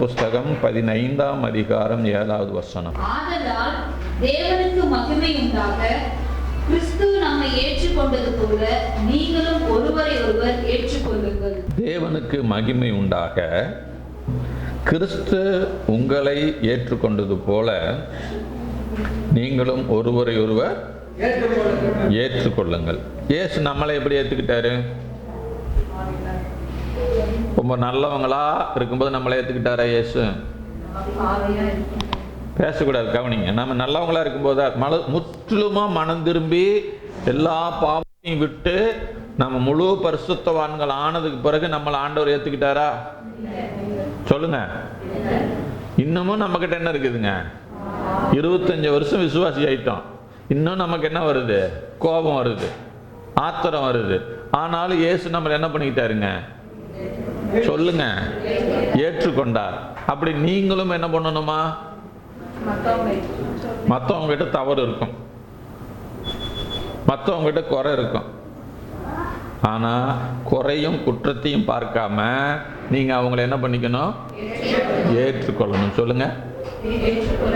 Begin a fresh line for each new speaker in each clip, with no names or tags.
புஸ்தகம் பதினைந்தாம் அதிகாரம் ஏழாவது வசனம்.
ஆதலால் தேவனுக்கு மகிமை உண்டாக கிறிஸ்து நம்மை ஏற்றுக்கொண்டது போல நீங்களும் ஒருவரை ஒருவர் ஏற்றுக்கொள்ளுங்கள்.
தேவனுக்கு மகிமை உண்டாக கிறிஸ்து உங்களை ஏற்றுக்கொண்டது போல நீங்களும் ஒருவரை ஒருவர் ஏற்றுக்கொள்ளுங்கள். இயேசு நம்மளை எப்படி ஏற்றுக்கிட்டாரு ரொம்ப நல்லவங்களா இருக்கும்போது நம்மளை ஏற்றுக்கிட்டாரா இயேசு. பேசக்கூடாது கவனிங்க. நம்ம நல்லவங்களா இருக்கும்போது மல முற்றிலுமா மனம் திரும்பி எல்லா பாவத்தையும் விட்டு நம்ம முழு பரிசுத்தவான்கள் ஆனதுக்கு பிறகு நம்மளை ஆண்டவர் ஏத்துக்கிட்டாரா? சொல்லுங்க. இன்னமும் நம்ம கிட்ட என்ன இருக்குதுங்க? இருபத்தஞ்சு வருஷம் விசுவாசி ஆயிட்டோம். இன்னும் நமக்கு என்ன வருது? கோபம் வருது. ஆத்திரம் வருது. ஆனாலும் இயேசு நம்மளை என்ன பண்ணிக்கிட்டாருங்க? சொல்லுங்க. ஏற்றுக்கொண்டார். அப்படி நீங்களும் என்ன பண்ணணுமா? மற்றவங்க கிட்ட தவறு இருக்கும். மற்றவங்க கிட்ட குறை இருக்கும். ஆனா குறையும் குற்றத்தையும் பார்க்காம நீங்க அவங்கள என்ன பண்ணிக்கணும்? ஏற்றுக்கொள்ளணும். சொல்லுங்க.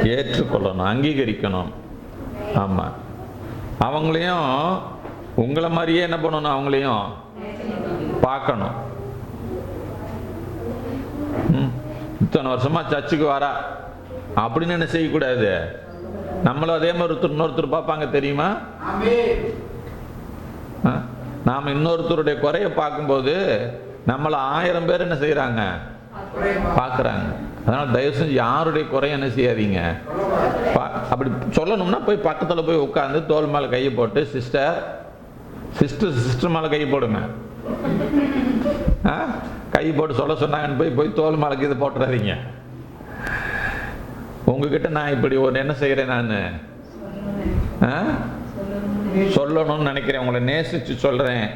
ஏற்றுக்கொள்ளணும். அங்கீகரிக்கணும். ஆமா. அவங்களையும் உங்களை மாதிரியே என்ன பண்ணணும்? அவங்களையும் பார்க்கணும். இத்தனை வருஷமா சர்ச்சுக்கு வரா. அப்படின்னு என்ன செய்யக்கூடாது? நம்மளும் அதே மாதிரி ஒருத்தர் இன்னொருத்தர் பார்ப்பாங்க தெரியுமா? ஆ? இன்னொருத்தருடைய குறைய பார்க்கும்போது நம்மளை ஆயிரம் பேர் என்ன செய்கிறாங்க பார்க்குறாங்க. அதனால் தயவு செஞ்சு யாருடைய குறைய என்ன செய்யாதீங்க. அப்படி சொல்லணும்னா போய் பக்கத்தில் போய் உட்காந்து தோல் மேலே கையை போட்டு சிஸ்டர் சிஸ்டர் சிஸ்டர் மேலே கை போடுங்க. ஆ? கை போட்டு சொல்ல சொன்னாங்கன்னு போய் போய் தோல் மேலக்கு இது போட்டுறாதீங்க. உங்ககிட்ட நான் இப்படி ஒரு என்ன செய்கிறேன் நான்? சொல்லணும்னு நினைக்கிறேன். உங்களை நேசித்து சொல்கிறேன்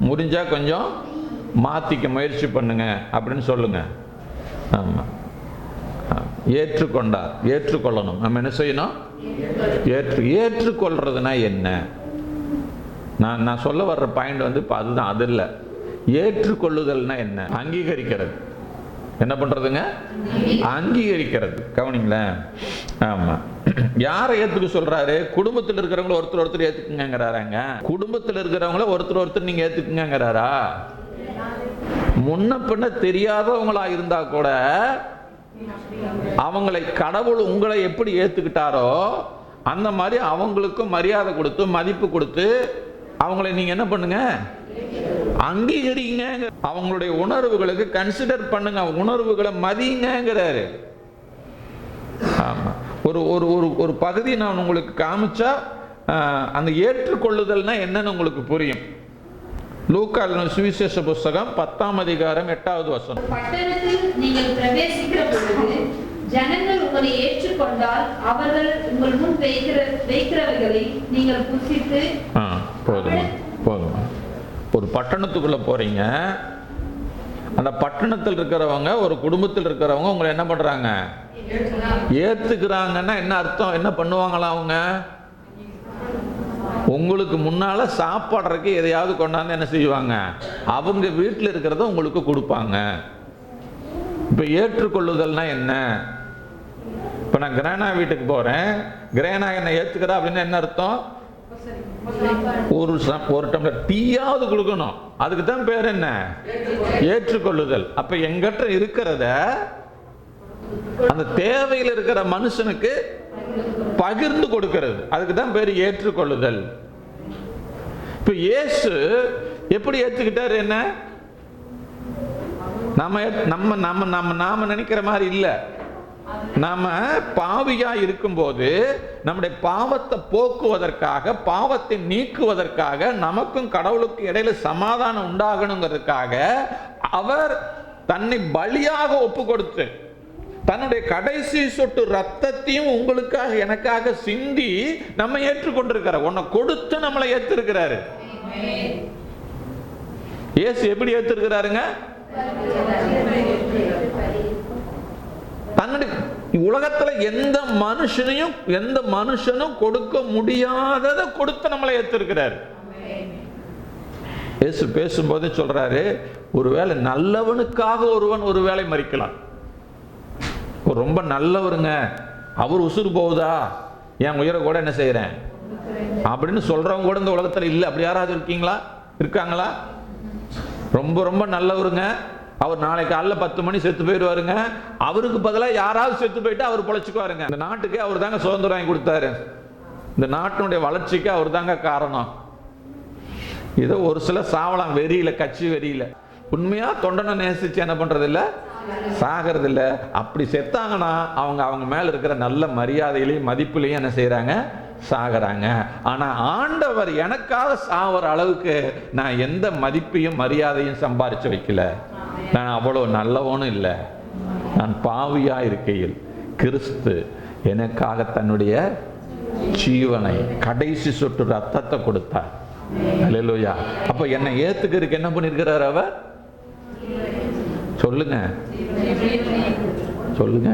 முடிஞ்சால் கொஞ்சம் மாற்றிக்க முயற்சி பண்ணுங்க அப்படின்னு சொல்லுங்க. ஆமாம் ஏற்றுக்கொண்டார். ஏற்றுக்கொள்ளணும். நம்ம என்ன செய்யணும்? ஏற்று ஏற்றுக்கொள்றதுனா என்ன? நான் நான் சொல்ல வர்ற பாயிண்ட் வந்து இப்போ அதுதான். அது இல்லை. ஏற்றுக்கொள்ளுதல்னா என்ன? அங்கீகரிக்கிறது. என்ன பண்ணுறதுங்க அங்கீகரிக்கிறது. கவனிங்களேன்? ஆமாம் யாரை ஏத்துக்க சொல்றாரு? குடும்பத்தில் இருக்கிறவங்கள ஒருத்தர் ஒருத்தர் ஏத்துக்குங்கிறாராங்க குடும்பத்தில் இருக்கிறவங்கள ஒருத்தர் ஒருத்தர் நீங்க ஏத்துக்குங்கிறாரா முன்ன பின்ன தெரியாதவங்களா இருந்தா கூட அவங்களை கடவுள் உங்களை எப்படி ஏத்துக்கிட்டாரோ அந்த மாதிரி அவங்களுக்கும் மரியாதை கொடுத்து மதிப்பு கொடுத்து அவங்களை நீங்க என்ன பண்ணுங்க? அங்கீகரிங்க அவங்களுடைய உணர்வுகளுக்கு கன்சிடர் பண்ணுங்க. உணர்வுகளை மதிங்கங்கிறாரு. ஆமா. ஒரு ஒரு ஒரு ஒரு பகுதி நான் உங்களுக்கு காமிச்சா அந்த ஏற்றுக்கொள்ளுதல்னா என்னன்னு உங்களுக்கு புரியும். லூக்கால் சுவிசேஷ புஸ்தகம் பத்தாம் அதிகாரம் எட்டாவது வசனம்.
நீங்கள் பிரவேசிக்கிற பொழுது ஜனங்கள் உங்களை ஏற்றுக்கொண்டால் அவர்கள் உங்கள் முன் வைக்கிற வைக்கிறவைகளை நீங்கள் புசித்து
போதுமா போதுமா. ஒரு பட்டணத்துக்குள்ளே போகிறீங்க அந்த பட்டணத்தில் இருக்கிறவங்க ஒரு குடும்பத்தில் இருக்கிறவங்க உங்களை என்ன பண்ணுறாங்க ஏற்றுக்கிறாங்கன்னா என்ன அர்த்தம்? என்ன பண்ணுவாங்களா அவங்க? உங்களுக்கு முன்னால் சாப்பாடுறதுக்கு எதையாவது கொண்டாந்து என்ன செய்வாங்க? அவங்க வீட்டில் இருக்கிறத உங்களுக்கு கொடுப்பாங்க. இப்போ ஏற்றுக்கொள்ளுதல்னா என்ன? இப்போ நான் கிரேனா வீட்டுக்கு போகிறேன் கிரேனா என்னை ஏற்றுக்கிறா அப்படின்னு என்ன அர்த்தம்? ஒரு ஒரு டம்ளர் டீயாவது கொடுக்கணும். அதுக்கு தான் பேர் என்ன? ஏற்றுக்கொள்ளுதல். அப்ப எங்கிட்ட இருக்கிறத அந்த தேவையில் இருக்கிற மனுஷனுக்கு பகிர்ந்து கொடுக்கிறது. அதுக்கு தான் பேர் ஏற்றுக்கொள்ளுதல். இப்ப இயேசு எப்படி ஏற்றுக்கிட்டார் என்ன? நம்ம நம்ம நம்ம நம்ம நாம நினைக்கிற மாதிரி இல்லை. நாம பாவியா இருக்கும்போது நம்முடைய பாவத்தை போக்குவதற்காக பாவத்தை நீக்குவதற்காக நமக்கும் கடவுளுக்கும் இடையில சமாதானம் உண்டாகணுங்கிறதுக்காக அவர் தன்னை பலியாக ஒப்பு கொடுத்து தன்னுடைய கடைசி சொட்டு ரத்தத்தையும் உங்களுக்காக எனக்காக சிந்தி நம்ம ஏற்றுக்கொண்டிருக்கிறார். உன்னை கொடுத்து நம்மளை ஏத்திருக்கிறாரு. இயேசு எப்படி ஏத்திருக்கிறாருங்க? தன்னுடைய உலகத்துல எந்த மனுஷனையும் எந்த மனுஷனும் கொடுக்க முடியாததை கொடுத்து நம்மளை ஏத்திருக்கிறார். இயேசு பேசும்போதே சொல்றாரு ஒருவேளை நல்லவனுக்காக ஒருவன் ஒருவேளை மறிக்கலாம். ரொம்ப நல்லவருங்க அவர் உசுறு போகுதா? என் உயிரை கூட என்ன செய்கிறேன் அப்படின்னு சொல்றவங்க கூட இந்த உலகத்துல இல்லை. அப்படி யாராவது இருக்கீங்களா? இருக்காங்களா? ரொம்ப ரொம்ப நல்லவருங்க. அவர் நாளைக்கு காலைல பத்து மணி செத்து போயிடுவாருங்க. அவருக்கு பதிலாக யாராவது செத்து போயிட்டு அவர் பொழைச்சிக்குவாருங்க. இந்த நாட்டுக்கு அவர் தாங்க சுதந்திரம் வாங்கி கொடுத்தாரு. இந்த நாட்டினுடைய வளர்ச்சிக்கு அவர் தாங்க காரணம். ஏதோ ஒரு சில சாவலாம் வெறியில கட்சி வெறியில. உண்மையா தொண்டனை நேசிச்சு என்ன பண்ணுறதில்ல சாகிறதில்ல. அப்படி செத்தாங்கன்னா அவங்க அவங்க மேல இருக்கிற நல்ல மரியாதையிலையும் மதிப்புலையும் என்ன செய்கிறாங்க சாகிறாங்க. ஆனா ஆண்டவர் எனக்காக சாவற அளவுக்கு நான் எந்த மதிப்பையும் மரியாதையும் சம்பாரிச்சு வைக்கல. நான் அவ்வளோ நல்லவனும் இல்லை. நான் பாவியா இருக்கையில் கிறிஸ்து எனக்காக தன்னுடைய ஜீவனை கடைசி சொட்டு ரத்தத்தை கொடுத்தார். அல்லேலூயா அப்போ என்னை ஏத்துக்கிறதுக்கு என்ன பண்ணியிருக்கிறார் அவர்? சொல்லுங்க. சொல்லுங்க.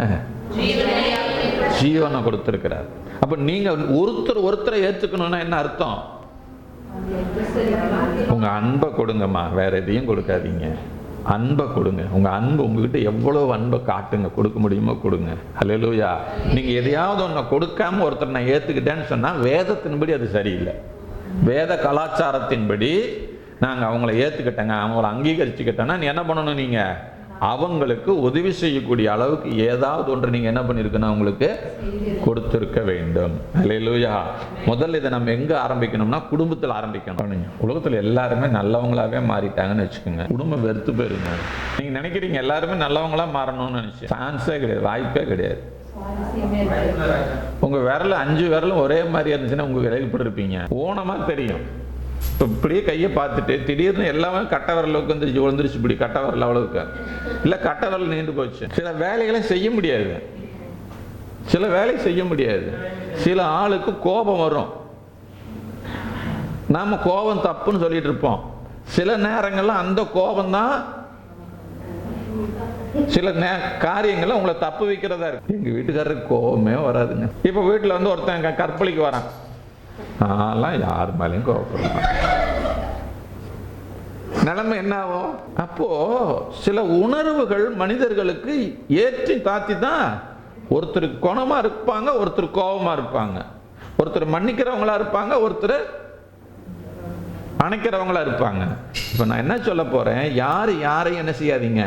ஜீவனை கொடுத்திருக்கிறார். அப்ப நீங்க ஒருத்தர் ஒருத்தரை ஏத்துக்கணும்னா என்ன அர்த்தம்? உங்க அன்பை கொடுங்கம்மா. வேற எதையும் கொடுக்காதீங்க. அன்பை கொடுங்க. உங்கள் அன்பு உங்ககிட்ட எவ்வளோ அன்பை காட்டுங்க. கொடுக்க முடியுமோ கொடுங்க. அல்லேலூயா நீங்கள் எதையாவது ஒன்றை கொடுக்காம ஒருத்தர் நான் ஏற்றுக்கிட்டேன்னு சொன்னால் வேதத்தின்படி அது சரியில்லை. வேத கலாச்சாரத்தின்படி நாங்கள் அவங்கள ஏற்றுக்கிட்டேங்க அவங்கள அங்கீகரிச்சுக்கிட்டோன்னா என்ன பண்ணணும் நீங்கள் அவங்களுக்கு உதவி செய்யக்கூடிய அளவுக்கு ஏதாவது ஒன்று நீங்கள் என்ன பண்ணியிருக்குன்னா அவங்களுக்கு கொடுத்துருக்க வேண்டும். அல்லேலூயா முதல்ல இதை நம்ம எங்கே ஆரம்பிக்கணும்னா குடும்பத்தில் ஆரம்பிக்கணும். உலகத்தில் எல்லாருமே நல்லவங்களாவே மாறிட்டாங்கன்னு வச்சுக்கோங்க. குடும்பம் வெறுத்து போயிருங்க. நீங்கள் நினைக்கிறீங்க எல்லாருமே நல்லவங்களா மாறணும்னு நினச்சி. சான்ஸே கிடையாது வாய்ப்பே கிடையாது. உங்க விரல் அஞ்சு விரலும் ஒரே மாதிரி இருந்துச்சுன்னா உங்க விரல் இப்படி இருப்பீங்க ஓனமா தெரியும். இப்போ இப்படியே கையை பார்த்துட்டு திடீர்னு எல்லாமே கட்ட விரலுக்கு வந்துருச்சு விழுந்துருச்சு இப்படி கட்ட விரல் அவ்வளவுக்கு. இல்லை கட்டை விரல் நீண்டு போச்சு. சில வேலைகளை செய்ய முடியாது. சில வேலை செய்ய முடியாது. சில ஆளுக்கு கோபம் வரும். நாம கோபம் தப்புன்னு சொல்லிட்டு இருப்போம். சில நேரங்கள்ல அந்த கோபம் தான் சில நே காரியங்களை உங்களை தப்பு வைக்கிறதா இருக்கு. எங்க வீட்டுக்காரருக்கு கோபமே வராதுங்க. இப்ப வீட்டுல வந்து ஒருத்தன் கற்பழிக்கு வரான். நான்லாம் யார் மேலேயும் கோபப்படுறேன் நிலைமை என்ன ஆகும் அப்போ சில உணர்வுகள் மனிதர்களுக்கு ஏற்றி தாத்தி தான் ஒருத்தர் குணமா இருப்பாங்க ஒருத்தர் கோபமா இருப்பாங்க. ஒருத்தர் மன்னிக்கிறவங்களா இருப்பாங்க ஒருத்தர் அணைக்கிறவங்களா இருப்பாங்க. இப்போ நான் என்ன சொல்ல போறேன்? யார் யாரையும் என்ன செய்யாதீங்க.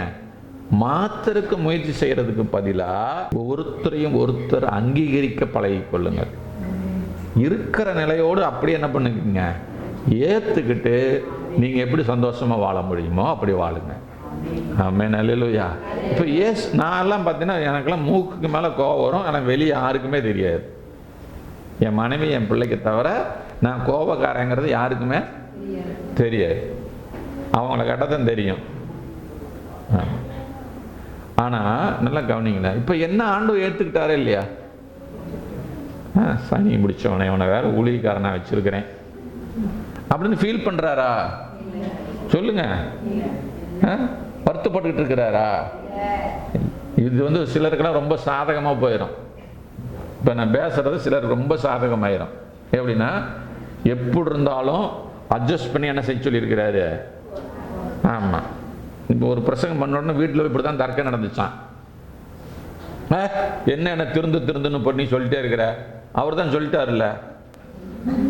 மாத்தருக்கு முயற்சி செய்யறதுக்கு பதிலா ஒருத்தரையும் ஒருத்தர் அங்கீகரிக்க பழகிக் கொள்ளுங்கள் இருக்கிற நிலையோடு அப்படியே என்ன பண்ணுங்க ஏற்றுக்கிட்டு நீங்கள் எப்படி சந்தோஷமாக வாழ முடியுமோ அப்படி வாழுங்க. ஆமே நல்லலுயா இப்போ ஏஸ் நான் எல்லாம் பார்த்தீங்கன்னா எனக்கெல்லாம் மூக்குக்கு மேலே கோவம் வரும். ஆனால் வெளியே யாருக்குமே தெரியாது. என் மனைவி என் பிள்ளைக்கு தவிர நான் கோபக்காரங்கிறது யாருக்குமே தெரியாது. அவங்கள கட்டத்தான் தெரியும். ஆனால் நல்லா கவனிங்களேன் இப்போ என்ன ஆண்டு ஏற்றுக்கிட்டாரே இல்லையா? சனி முடித்தவனே அவனை வேறு ஊழியக்காரனா வச்சுருக்கிறேன். அப்படின்னு ஃபீல் பண்ணுறாரா சொல்லுங்க. ஆ? வருத்தப்பட்டுக்கிட்டு இருக்கிறாரா? இது வந்து சிலருக்கெல்லாம் ரொம்ப சாதகமாக போயிடும் இப்போ நான் பேசுறது சிலர் ரொம்ப சாதகமாயிரும். எப்படின்னா எப்படி இருந்தாலும் அட்ஜஸ்ட் பண்ணி என்ன செய்ய சொல்லியிருக்கிறாரு? ஆமாம் இப்போ ஒரு பிரசங்கம் பண்ண உடனே வீட்டில் இப்படி தான் தர்க்கம் நடந்துச்சான் ஆ, என்ன என்ன திருந்து திருந்துன்னு பண்ணி சொல்லிட்டே இருக்கிற? அவர் தான் சொல்லிட்டாருல்ல.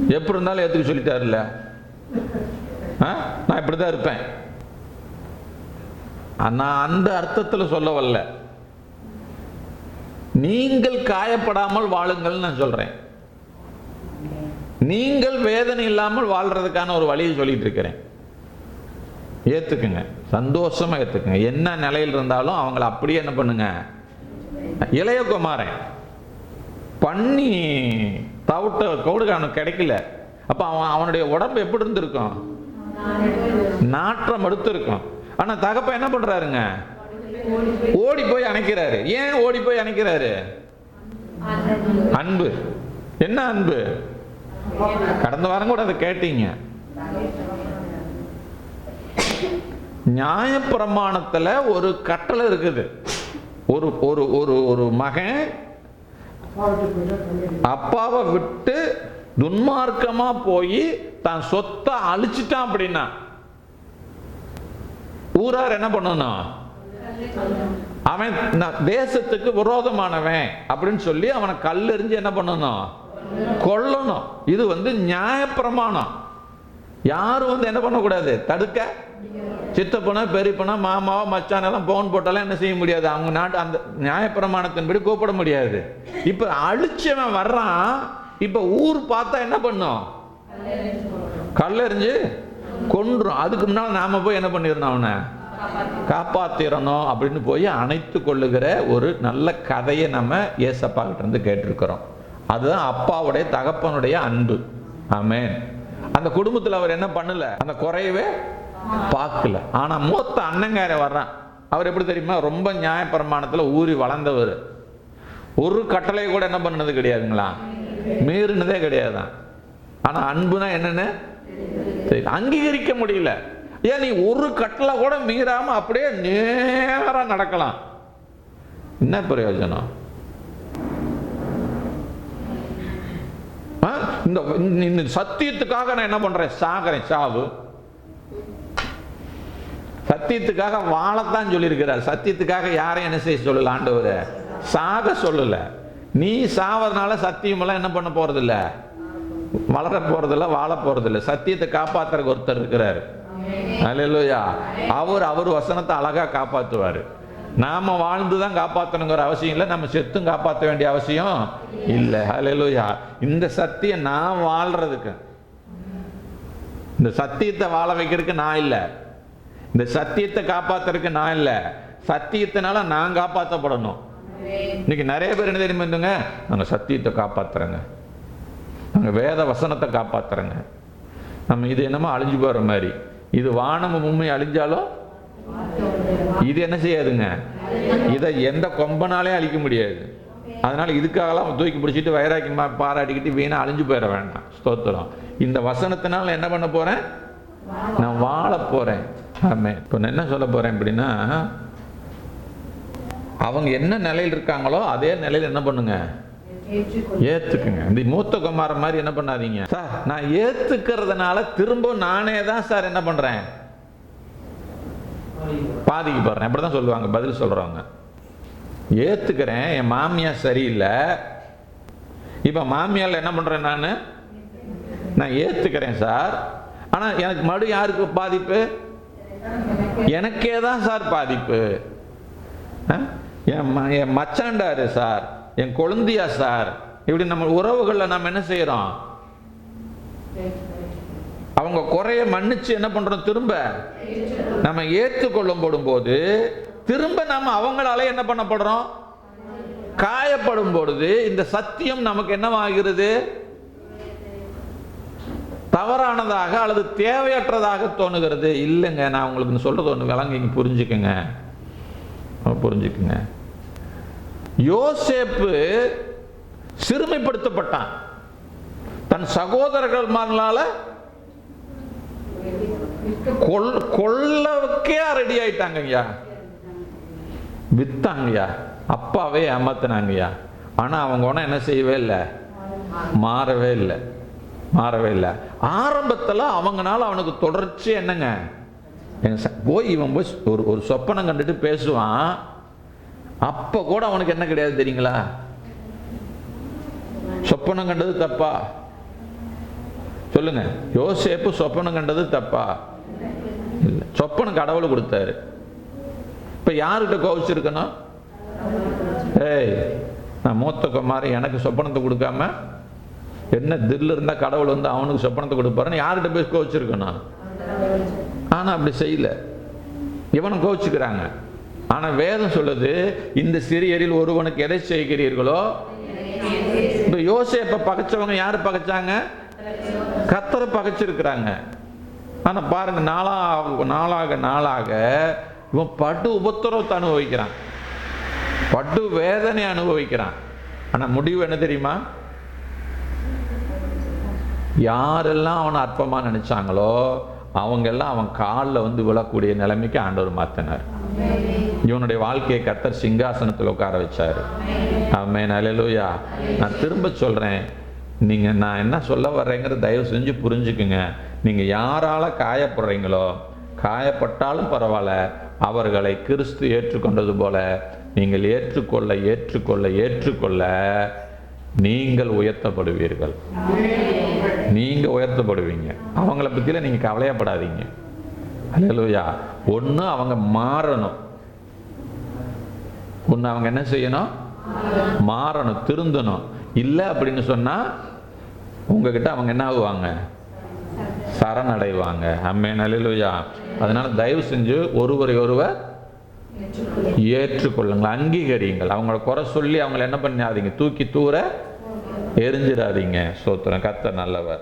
எப்படி இருந்தாலும் ஏற்றுக்க சொல்லிட்டாருல்ல. ஆ? நான் இப்படி தான் இருப்பேன். நான் அந்த அர்த்தத்தில் சொல்ல வரல. நீங்கள் காயப்படாமல் வாழுங்கள் நான் சொல்கிறேன் நீங்கள் வேதனை இல்லாமல் வாழ்றதுக்கான ஒரு வழியை சொல்லிட்டு இருக்கிறேன். ஏற்றுக்குங்க சந்தோஷமா ஏற்றுக்குங்க என்ன நிலையில் இருந்தாலும் அவங்கள அப்படியே என்ன பண்ணுங்க? இளைய குமாரன் பண்ணி தவிட்ட கவுடுக்கு அவனுக்கு கிடைக்கல. அப்ப அவன் அவனுடைய உடம்பு எப்படி இருந்திருக்கும்? நாற்றம் எடுத்திருக்கும். இருக்கும் ஆனா தகப்ப என்ன பண்றாருங்க? ஓடி போய் அணைக்கிறாரு. ஏன் ஓடி போய் அணைக்கிறாரு? அன்பு. என்ன அன்பு? கடந்த வாரம் கூட அதை கேட்டீங்க. நியாயப்பிரமாணத்துல ஒரு கட்டளை இருக்குது. ஒரு ஒரு ஒரு ஒரு மகன் அப்பாவை விட்டு துன்மார்க்கமா போய் தான் சொத்தை அழிச்சிட்டான் அப்படின்னா ஊரார் என்ன பண்ணணும் அவன் தேசத்துக்கு விரோதமானவன் அப்படின்னு சொல்லி அவனை கல்லெறிஞ்சு என்ன பண்ணணும் கொல்லணும். இது வந்து நியாயப்பிரமாணம். யாரும் வந்து என்ன பண்ணக்கூடாது? தடுக்க? சித்தப்பனா பெரியப்பனா மாமாவோ மச்சானெல்லாம் போன் போட்டாலும் என்ன செய்ய முடியாது? அவங்க நாட்டு அந்த நியாயப்பிரமாணத்தின்படி கூப்பிட முடியாது. இப்போ அழிச்சவன் வர்றான். இப்போ ஊர் பார்த்தா என்ன பண்ணும்? கல்லெறிஞ்சு கொன்றும். அதுக்கு முன்னால் நாம போய் என்ன பண்ணிடணும் அவனை? காப்பாத்திரணும் அப்படின்னு போய் அணைத்து கொள்ளுகிற ஒரு நல்ல கதையை நம்ம ஏசப்பா கிட்ட இருந்து கேட்டிருக்கிறோம். அதுதான் அப்பாவுடைய தகப்பனுடைய அன்பு. ஆமேன். அந்த குடும்பத்தில் அவர் என்ன பண்ணல? அந்த குறையவே பார்க்கல. ஆனால் மூத்த அண்ணங்கார வர்றான். அவர் எப்படி தெரியுமா? ரொம்ப நியாயப்பிரமாணத்தில் ஊறி வளர்ந்தவர். ஒரு கட்டளை கூட என்ன பண்ணது கிடையாதுங்களா? மீறினதே கிடையாதான். ஆனால் அன்புனா என்னன்னு அங்கீகரிக்க முடியல. ஏன் நீ ஒரு கட்டளை கூட மீறாமல் அப்படியே நேராக நடக்கலாம். என்ன பிரயோஜனம் ஆ? இந்த இந்த- சத்தியத்துக்காக நான் என்ன பண்றேன்? சாகிறேன். சாவு. சத்தியத்துக்காக வாழத்தான் சொல்லியிருக்கிறார். சத்தியத்துக்காக யாரையும் என்ன செய்ய சொல்லல ஆண்டவர். சாக சொல்லல. நீ சாவறதுனால சத்தியமெல்லாம் என்ன பண்ண போறதில்ல? வளர போறதில்ல வாழ போறதில்ல. சத்தியத்தை காப்பாத்துறதுக்கு ஒருத்தர் இருக்கிறார். அல்லேலூயா அவர் அவர் வசனத்தை அழகா காப்பாத்துவார். நாம் வாழ்ந்து தான் காப்பாற்றணுங்கிற அவசியம் இல்லை நம்ம செத்தும் காப்பாற்ற வேண்டிய அவசியம் இல்லை. அல்லேலூயா இந்த சத்தியம் நான் வாழ்கிறதுக்கு இந்த சத்தியத்தை வாழ வைக்கிறதுக்கு நான் இல்லை. இந்த சத்தியத்தை காப்பாத்துறதுக்கு நான் இல்லை. சத்தியத்தினால நான் காப்பாற்றப்படணும் இன்னைக்கு நிறைய பேர் என்ன தெரியுமா இருந்துங்க? நாங்கள் சத்தியத்தை காப்பாற்றுறோங்க நாங்கள் வேத வசனத்தை காப்பாற்றுறேங்க நம்ம இது என்னமோ அழிஞ்சு போகிற மாதிரி. இது வானம் உண்மை அழிஞ்சாலும் இது என்ன செய்யாதுங்க? இதை எந்த கொம்பனாலே அழிக்க முடியாது. அதனால இதுக்காகலாம் தூக்கி பிடிச்சிட்டு வைராக்கியமாக பாராட்டிக்கிட்டு வீணாக அழிஞ்சு போயிட வேண்டாம். ஸ்தோத்திரம். இந்த வசனத்தினால என்ன பண்ண போகிறேன் நான் வாழ போகிறேன் ஆமே. இப்போ நான் என்ன சொல்ல போகிறேன் அப்படின்னா அவங்க என்ன நிலையில் இருக்காங்களோ அதே நிலையில் என்ன பண்ணுங்க? ஏத்துக்குங்க. இந்த மூத்த குமாரன் மாதிரி என்ன பண்ணாதீங்க. சார் நான் ஏத்துக்கிறதுனால திரும்ப நானே தான் சார் என்ன பண்றேன்? பாதிக்கு போறேன். அப்படிதான் சொல்லுவாங்க பதில் சொல்றவங்க. ஏத்துக்கிறேன் என் மாமியார் சரியில்லை. இப்ப மாமியாரில் என்ன பண்றேன் நான்? நான் ஏத்துக்கிறேன் சார். ஆனா எனக்கு மறு யாருக்கு பாதிப்பு? எனக்கே தான் சார் பாதிப்பு. ஆ? என் ம- என் மச்சாண்டாரு சார் என் கொழுந்தியா சார். இப்படி நம்ம உறவுகளில் நம்ம என்ன செய்கிறோம் அவங்க குறைய மன்னிச்சு என்ன பண்ணுறோம் திரும்ப? நம்ம ஏற்றுக்கொள்ளும் போடும்போது திரும்ப நம்ம அவங்களால என்ன பண்ணப்படுறோம்? காயப்படும் பொழுது இந்த சத்தியம் நமக்கு என்னவாகிறது? தவறானதாக அல்லது தேவையற்றதாக தோணுகிறது. இல்லைங்க நான் உங்களுக்கு சொல்றது ஒன்று விளங்கிங்க புரிஞ்சுக்குங்க. புரிஞ்சுக்குங்க. யோசேப்பு சிறுமைப்படுத்தப்பட்டான். தன் சகோதரர்கள்மானால் கொல் கொல்லவுக்கே ரெடி ஆயிட்டாங்க ஐயா வித்தாங்கய்யா. அப்பாவே ஏமாத்தினாங்கய்யா. ஆனா அவங்க ஒன்றும் என்ன செய்யவே இல்லை. மாறவே இல்லை. மாறவே இல்லை. ஆரம்பத்தில் அவங்கனால அவனுக்கு தொடர்ச்சி என்னங்க? எங்க போய் இவன் போய் ஒரு ஒரு சொப்பனம் கண்டுட்டு பேசுவான். அப்போ கூட அவனுக்கு என்ன கிடையாது தெரியுங்களா? சொப்பனம் கண்டது தப்பா? சொல்லுங்க. யோசேப்பு சொப்பனம் கண்டது தப்பா? சொப்பனம் கடவுள் கொடுத்தாரு. இப்ப யாருக்கிட்ட கோவிச்சிருக்கணும் ஏய் நான் மூத்த குமாரி எனக்கு சொப்பனத்தை கொடுக்காம என்ன தில் இருந்தால் கடவுள் வந்து அவனுக்கு சொப்பனத்தை கொடுப்பாருன்னு யார்கிட்ட போய் கோவிச்சிருக்கணும் ஆனால் அப்படி செய்யல. இவனும் கோவிச்சுக்கிறாங்க. ஆனால் வேதம் சொல்லுது இந்த சிறியரில் ஒருவனுக்கு எதை செய்கிறீர்களோ? இப்போ யோசேப்பை பகைச்சவங்க யார் பகைச்சாங்க? கத்தரை பகைச்சிருக்கிறாங்க. ஆனால் பாருங்க நாளாக நாளாக நாளாக இவன் படு உபத்திரவத்தை அனுபவிக்கிறான். படு வேதனை அனுபவிக்கிறான். ஆனால் முடிவு என்ன தெரியுமா? யாரெல்லாம் அவனை அற்பமாக நினைச்சாங்களோ அவங்கெல்லாம் அவன் காலில் வந்து விழக்கூடிய நிலைமைக்கு ஆண்டவர் மாத்தினார். இவனுடைய வாழ்க்கையை கத்தர் சிங்காசனத்தில் உட்கார வச்சார். ஆமென் அல்லேலூயா நான் திரும்ப சொல்கிறேன் நீங்கள் நான் என்ன சொல்ல வர்றேங்கிறத தயவு செஞ்சு புரிஞ்சுக்குங்க. நீங்கள் யாரால் காயப்படுறீங்களோ காயப்பட்டாலும் பரவாயில்ல அவர்களை கிறிஸ்து ஏற்றுக்கொண்டது போல நீங்கள் ஏற்றுக்கொள்ள ஏற்றுக்கொள்ள ஏற்றுக்கொள்ள நீங்கள் உயர்த்தப்படுவீர்கள். நீங்கள் உயர்த்தப்படுவீங்க. அவங்கள பற்றியில் நீங்கள் கவலையப்படாதீங்க. அல்லையா ஒன்று அவங்க மாறணும். ஒன்று அவங்க என்ன செய்யணும்? மாறணும் திருந்தணும். இல்லை அப்படின்னு சொன்னால் உங்ககிட்ட அவங்க என்ன ஆகுவாங்க? சரணடைவாங்க. அம்மே நலிலுயா அதனால தயவு செஞ்சு ஒருவரை ஒருவர் ஏற்றுக்கொள்ளுங்கள் அங்கீகரியுங்கள். அவங்கள குறை சொல்லி அவங்கள என்ன பண்ணாதீங்க. தூக்கி தூர எரிஞ்சிடாதீங்க. சோத்திரம் கத்த நல்லவர்.